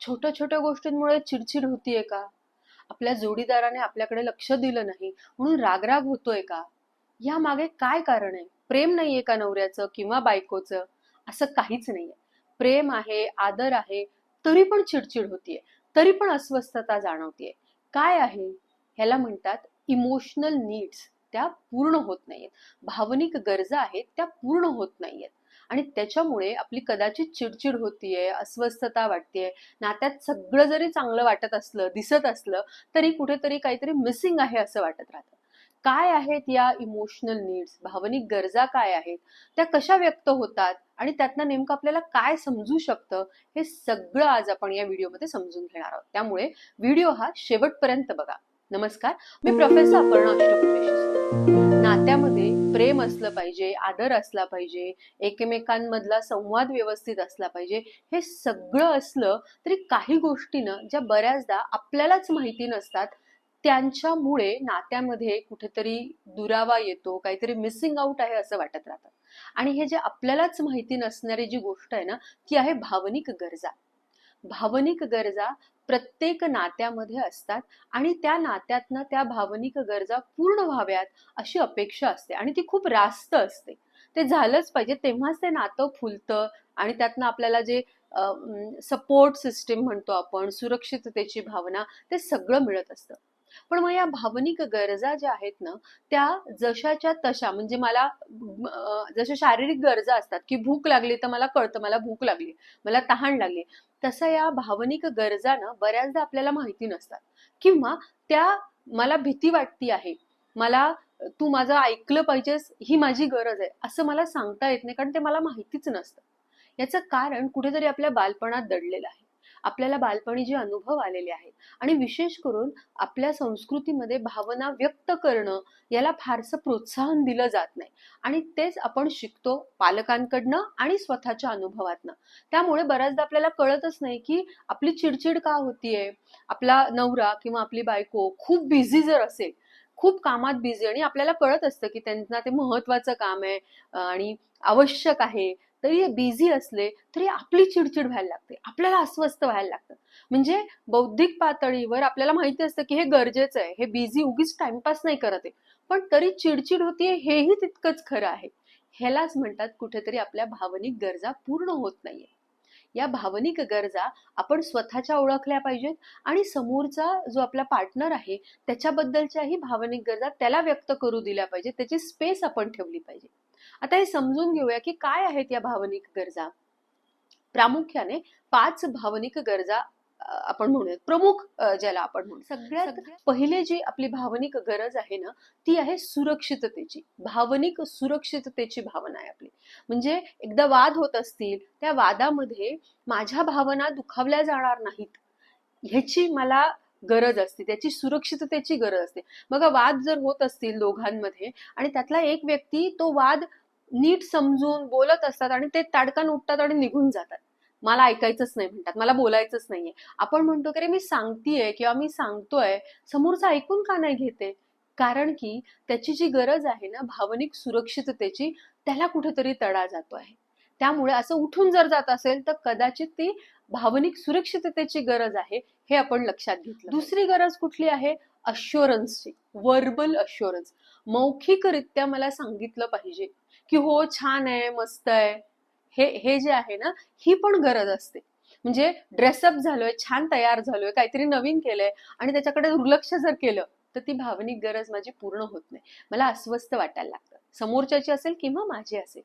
छोट्या छोट्या गोष्टींमुळे चिडचिड होतीये का? आपल्या जोडीदाराने आपल्याकडे लक्ष दिलं नाही म्हणून रागराग होतोय का? या मागे काय कारण आहे? प्रेम नाहीये का नवऱ्याचं किंवा बायकोचं? असं काहीच नाहीये. प्रेम आहे आदर आहे तरी पण चिडचिड होतीये तरी पण अस्वस्थता जाणवतीये. काय आहे? ह्याला म्हणतात इमोशनल नीड्स. त्या पूर्ण होत नाहीयेत. भावनिक गरजा आहेत त्या पूर्ण होत नाहीयेत. आणि त्याच्यामुळे आपली कदाचित चिडचिड होतीये अस्वस्थता वाटतेय नात्यात सगळं जरी चांगलं वाटत असलं दिसत असलं तरी कुठेतरी काहीतरी मिसिंग आहे असं वाटत राहतं. काय आहेत या इमोशनल नीड्स भावनिक गरजा काय आहेत? त्या कशा व्यक्त होतात? आणि त्यातनं नेमकं आपल्याला काय समजू शकतं? हे सगळं आज आपण या व्हिडिओमध्ये समजून घेणार आहोत. त्यामुळे व्हिडिओ हा शेवटपर्यंत बघा. नमस्कार. मी प्रोफेसर अपर्णा अष्टकुपेशी नात्यामध्ये प्रेम असलं पाहिजे आदर असला पाहिजे एकमेकांमधला संवाद व्यवस्थित असला पाहिजे हे सगळं असलं तरी काही गोष्टीनं ज्या बऱ्याचदा आपल्यालाच माहिती नसतात त्यांच्यामुळे नात्यामध्ये कुठेतरी दुरावा येतो काहीतरी मिसिंग आउट आहे असं वाटत राहतं. आणि हे जे आपल्यालाच माहिती नसणारी जी गोष्ट आहे ना ती आहे भावनिक गरजा. भावनिक गरजा प्रत्येक नात्यामध्ये असतात आणि त्या नात्यातनं त्या भावनिक गरजा पूर्ण व्हाव्यात अशी अपेक्षा असते आणि ती खूप रास्त असते. ते झालंच पाहिजे. तेव्हाच ते नातं फुलतं आणि त्यातनं आपल्याला जे सपोर्ट सिस्टीम म्हणतो आपण सुरक्षिततेची भावना ते सगळं मिळत असतं. पण मग या भावनिक गरजा ज्या आहेत ना त्या जशाच्या तशा म्हणजे मला जशा शारीरिक गरजा असतात की भूक लागली तर मला कळतं मला भूक लागली मला तहान लागली तसं या भावनिक गरजा ना बऱ्याचदा आपल्याला माहिती नसतात. किंवा त्या मला भीती वाटती आहे मला तू माझं ऐकलं पाहिजेस ही माझी गरज आहे असं मला सांगता येत नाही कारण ते मला माहितीच नसतं. याचं कारण कुठेतरी आपल्या बालपणात दडलेलं आहे. आपल्याला बालपणी जे अनुभव आलेले आहेत. आणि विशेष करून आपल्या संस्कृतीमध्ये भावना व्यक्त करणं याला फारसं प्रोत्साहन दिलं जात नाही. आणि तेच आपण शिकतो पालकांकडनं आणि स्वतःच्या अनुभवातनं. त्यामुळे बऱ्याचदा आपल्याला कळतच नाही की आपली चिडचिड का होतीये? आपला नवरा किंवा आपली बायको खूप बिझी जर असेल खूप कामात बिझी आणि आपल्याला कळत असतं की त्यांना ते महत्वाचं काम आहे आणि आवश्यक आहे. तरी बिझी असले तरी आपली चिडचिड व्हायला लागते. आपल्याला अस्वस्थ व्हायला लागतं. म्हणजे बौद्धिक पातळीवर आपल्याला माहिती असतं की हे गरजेचं आहे. हे बिझी उगीच टाइमपास नाही करत आहे. पण तरी चिडचिड होतीये हेही तितकंच खरं आहे. ह्यालाच म्हणतात कुठेतरी आपल्या भावनिक गरजा पूर्ण होत नाहीये. या भावनिक गरजा आपण स्वतःच्या ओळखल्या पाहिजेत आणि समोरचा जो आपला पार्टनर आहे त्याच्याबद्दलच्याही भावनिक गरजा त्याला व्यक्त करू दिल्या पाहिजेत. त्याची स्पेस आपण ठेवली पाहिजे. आता हे समजून घेऊया की काय आहेत या भावनिक गरजा. प्रामुख्याने पाच भावनिक गरजा आपण म्हणूयात प्रमुख ज्याला आपण म्हणू. सगळ्यात पहिले जी आपली भावनिक गरज आहे ना ती आहे सुरक्षिततेची. भावनिक सुरक्षिततेची भावना आहे आपली. म्हणजे एकदा वाद होत असतील त्या वादामध्ये माझ्या भावना दुखावल्या जाणार नाहीत. ह्याची मला गरज असते. त्याची सुरक्षिततेची गरज असते. बघा वाद जर होत असतील दोघांमध्ये आणि त्यातला एक व्यक्ती तो वाद नीट समजून बोलत असतात आणि ते ताडकान उठतात आणि निघून जातात. मला ऐकायचंच नाही म्हणतात. मला बोलायचंच नाहीये. आपण म्हणतो की अरे मी सांगतीये किंवा मी सांगतोय. समोरचं ऐकून का नाही घेते? कारण की त्याची जी गरज आहे ना भावनिक सुरक्षिततेची त्याला कुठेतरी तडा जातो आहे. त्यामुळे असं उठून जर जात असेल तर कदाचित ती भावनिक सुरक्षिततेची गरज आहे हे आपण लक्षात घेतलं दुसरी गरज कुठली आहे? अश्युरन्सची वर्बल अश्युरन्स मौखिकरित्या मला सांगितलं पाहिजे की हो छान आहे मस्त आहे. हे हे जे आहे ना ही पण गरज असते. म्हणजे ड्रेसअप झालोय छान तयार झालोय काहीतरी नवीन केलंय आणि त्याच्याकडे दुर्लक्ष जर केलं तर ती भावनिक गरज माझी पूर्ण होत नाही. मला अस्वस्थ वाटायला लागतं. समोरच्याची असेल किंवा माझी असेल.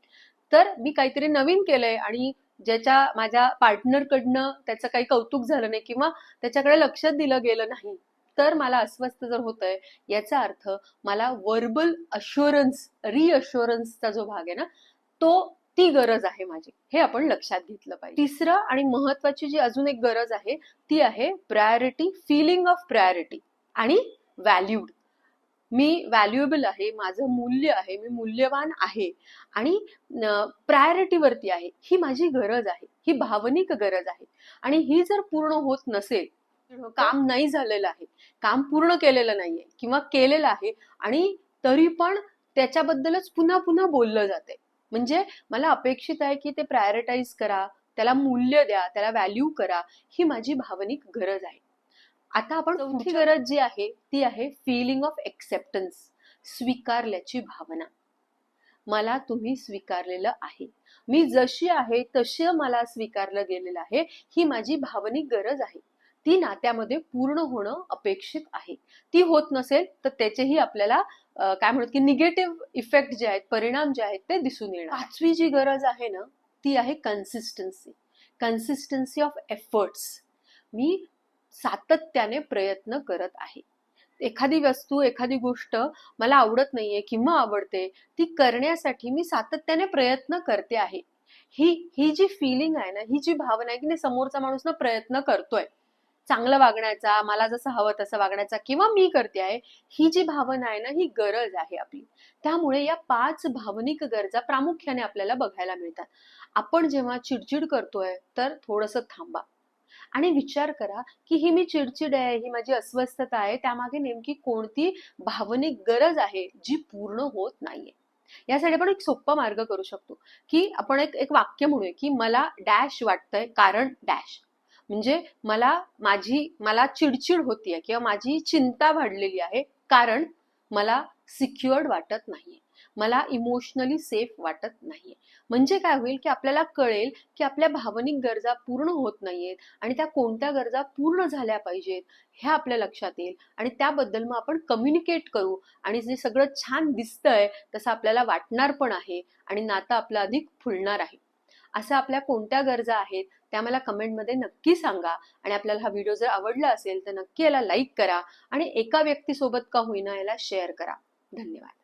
तर मी काहीतरी नवीन केलंय आणि ज्याच्या माझ्या पार्टनरकडनं त्याचं काही कौतुक झालं नाही किंवा त्याच्याकडे लक्ष दिलं गेलं नाही तर मला अस्वस्थ जर होतंय याचा अर्थ मला वर्बल अश्युरन्स रिअश्युरन्सचा जो भाग आहे ना तो ती गरज आहे माझी. हे आपण लक्षात घेतलं पाहिजे. तिसरं आणि महत्वाची जी अजून एक गरज आहे ती आहे प्रायोरिटी फिलिंग ऑफ प्रायोरिटी आणि व्हॅल्यूड मी व्हॅल्युएबल आहे माझं मूल्य आहे मी मूल्यवान आहे आणि प्रायोरिटीवरती आहे ही माझी गरज आहे ही भावनिक गरज आहे. आणि ही जर पूर्ण होत नसेल काम नाही झालेलं आहे काम पूर्ण केलेलं नाहीये किंवा केलेलं आहे आणि तरी पण त्याच्याबद्दलच पुन्हा पुन्हा बोललं जाते म्हणजे मला अपेक्षित आहे की ते प्रायोरिटाईज करा त्याला मूल्य द्या त्याला व्हॅल्यू करा ही माझी भावनिक गरज आहे. आता आपण चौथी गरज जी आहे ती आहे फिलिंग ऑफ एक्सेप्टन्स स्वीकारल्याची भावना. मला तुम्ही स्वीकारलेलं आहे. मी जशी आहे तशी मला स्वीकारलं गेलेलं आहे ही माझी भावनिक गरज आहे. ती नात्यामध्ये पूर्ण होणं अपेक्षित आहे. ती होत नसेल तर त्याचेही आपल्याला काय म्हणतात की निगेटिव्ह इफेक्ट जे आहेत परिणाम जे आहेत ते दिसून येणार. पाचवी जी गरज आहे ना ती आहे कन्सिस्टन्सी कन्सिस्टन्सी ऑफ एफर्ट्स मी सातत्याने प्रयत्न करत आहे. एखादी वस्तू एखादी गोष्ट मला आवडत नाहीये किंवा आवडते ती करण्यासाठी मी सातत्याने प्रयत्न करते आहे. ही ही जी फिलिंग आहे ना ही जी भावना आहे की नाही समोरचा माणूस ना प्रयत्न करतोय. चांगलं वागण्याचा मला जसं हवं तसं वागण्याचा किंवा मी करते आहे ही जी भावना आहे ना ही गरज आहे आपली. त्यामुळे या पाच भावनिक गरजा प्रामुख्याने आपल्याला बघायला मिळतात. आपण जेव्हा चिडचिड करतोय तर थोडंसं थांबा. आणि विचार करा की ही मी चिडचिड आहे ही माझी अस्वस्थता आहे त्यामागे नेमकी कोणती भावनिक गरज आहे जी पूर्ण होत नाहीये. यासाठी आपण एक सोपा मार्ग करू शकतो की आपण एक एक वाक्य म्हणूया की मला डॅश वाटतंय कारण डॅश. म्हणजे मला माझी मला चिडचिड होतीये किंवा माझी चिंता वाढलेली आहे कारण मला सिक्युअर्ड वाटत नाहीये. मला इमोशनली सेफ वाटत नाहीये. म्हणजे काय होईल की आपल्याला कळेल की आपल्या भावनिक गरजा पूर्ण होत नाहीयेत आणि त्या कोणत्या गरजा पूर्ण झाल्या पाहिजेत हे आपल्या लक्षात येईल आणि त्याबद्दल मग आपण कम्युनिकेट करू आणि जे सगळं छान दिसतंय तसं आपल्याला वाटणार पण आहे आणि नातं आपलं अधिक फुलणार आहे. असं आपल्या कोणत्या गरजा आहेत त्या मला कमेंटमध्ये नक्की सांगा आणि आपल्याला हा व्हिडिओ जर आवडला असेल तर नक्की याला लाईक करा आणि एका व्यक्तीसोबत का होईना याला शेअर करा. धन्यवाद.